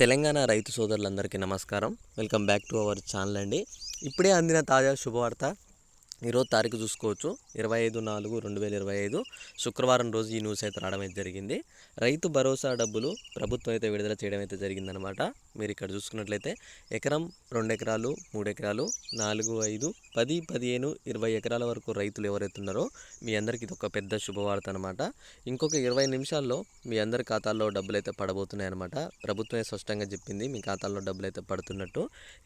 తెలంగాణ రైతు సోదరులందరికీ నమస్కారం. Welcome back to our channel అండి. ఇప్పుడే అందిన తాజా శుభవార్త ఈరోజు తారీఖు చూసుకోవచ్చు. ఇరవై ఐదు నాలుగు రెండు వేల ఇరవై ఐదు శుక్రవారం రోజు ఈ న్యూస్ అయితే రావడం అయితే జరిగింది. రైతు భరోసా డబ్బులు ప్రభుత్వం అయితే విడుదల చేయడం అయితే జరిగిందనమాట మీరు ఇక్కడ చూసుకున్నట్లయితే ఎకరం రెండు ఎకరాలు మూడు ఎకరాలు నాలుగు ఐదు పది పదిహేను ఇరవై ఎకరాల వరకు రైతులు ఎవరైతే ఉన్నారో మీ అందరికీ ఇది ఒక పెద్ద శుభవార్త అనమాట ఇంకొక ఇరవై నిమిషాల్లో మీ అందరి ఖాతాల్లో డబ్బులు అయితే పడబోతున్నాయి అనమాట ప్రభుత్వమే స్పష్టంగా చెప్పింది మీ ఖాతాల్లో డబ్బులు అయితే పడుతున్నట్టు.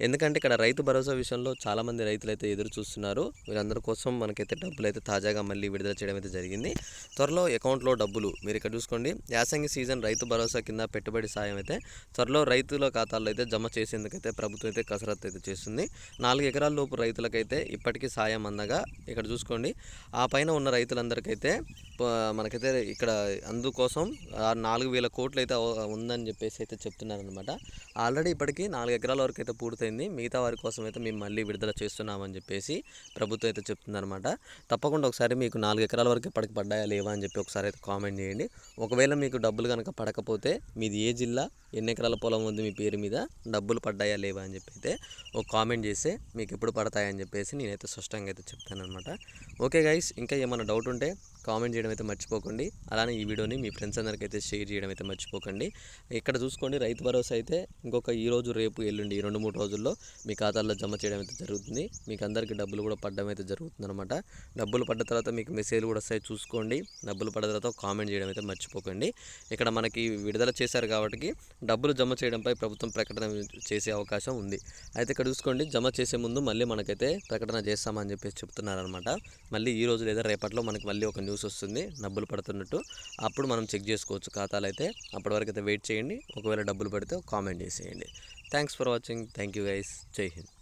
ఎందుకంటే ఇక్కడ రైతు భరోసా విషయంలో చాలామంది రైతులు అయితే ఎదురు చూస్తున్నారు. వీరందరి కోసం మనకైతే డబ్బులు అయితే తాజాగా మళ్ళీ విడుదల చేయడం అయితే జరిగింది. త్వరలో అకౌంట్లో డబ్బులు మీరు ఇక్కడ చూసుకోండి. యాసంగి సీజన్ రైతు భరోసా కింద పెట్టుబడి సాయం అయితే త్వరలో రైతుల ఖాతాల్లో అయితే జమ చేసేందుకైతే ప్రభుత్వం అయితే కసరత్తు అయితే చేస్తుంది. నాలుగు ఎకరాల లోపు రైతులకైతే ఇప్పటికీ సాయం అందగా ఇక్కడ చూసుకోండి. ఆ పైన ఉన్న రైతులందరికైతే మనకైతే ఇక్కడ అందుకోసం నాలుగు వేల కోట్లు అయితే ఉందని చెప్పేసి అయితే చెప్తున్నారనమాట ఆల్రెడీ ఇప్పటికీ నాలుగు ఎకరాల వరకు అయితే పూర్తయింది. మిగతా వారి కోసం అయితే మేము మళ్ళీ విడుదల చేస్తున్నామని చెప్పేసి ప్రభుత్వం అయితే చెప్తుందనమాట తప్పకుండా ఒకసారి మీకు నాలుగు ఎకరాల వరకు ఇప్పటికి పడ్డాయా లేవా అని చెప్పి ఒకసారి అయితే కామెంట్ చేయండి. ఒకవేళ మీకు డబ్బులు కనుక పడకపోతే మీది ఏ జిల్లా ఎన్ని ఎకరాల పొలం ఉంది మీ పేరు మీద డబ్బులు పడ్డాయా లేవా అని చెప్పి అయితే ఒక కామెంట్ చేస్తే మీకు ఎప్పుడు పడతాయని చెప్పేసి నేనైతే స్పష్టంగా అయితే చెప్తాను అనమాట ఓకే గైస్ ఇంకా ఏమైనా డౌట్ ఉంటే కామెంట్ చేయడం అయితే మర్చిపోకండి. అలానే ఈ వీడియోని మీ ఫ్రెండ్స్ అందరికీ అయితే షేర్ చేయడం అయితే మర్చిపోకండి. ఇక్కడ చూసుకోండి రైతు భరోసా అయితే ఇంకొక ఈ రోజు రేపు ఎల్లుండి ఈ రెండు మూడు రోజుల్లో మీ ఖాతాల్లో జమ చేయడం అయితే జరుగుతుంది. మీకు అందరికీ డబ్బులు కూడా పడడం అయితే జరుగుతుంది అనమాట డబ్బులు పడ్డ తర్వాత మీకు మెసేజ్ కూడా వస్తాయి చూసుకోండి. డబ్బులు పడ్డ తర్వాత కామెంట్ చేయడం అయితే మర్చిపోకండి. ఇక్కడ మనకి విడుదల చేశారు కాబట్టి డబ్బులు జమ చేయడంపై ప్రభుత్వం ప్రకటన చేసే అవకాశం ఉంది. అయితే ఇక్కడ చూసుకోండి జమ చేసే ముందు మళ్ళీ మనకైతే ప్రకటన చేస్తామని చెప్పేసి చెప్తున్నారనమాట మళ్ళీ ఈ రోజు లేదా రేపట్లో మనకి మళ్ళీ ఒక న్యూస్ వస్తుంది. డబ్బులు పడుతున్నట్టు. అప్పుడు మనం చెక్ చేసుకోవచ్చు. ఖాతాలు అయితే అప్పటి వరకు అయితే వెయిట్ చేయండి. ఒకవేళ డబ్బులు పడితే కామెంట్ చేసేయండి. Thanks for watching. Thank you guys. Jai Hind.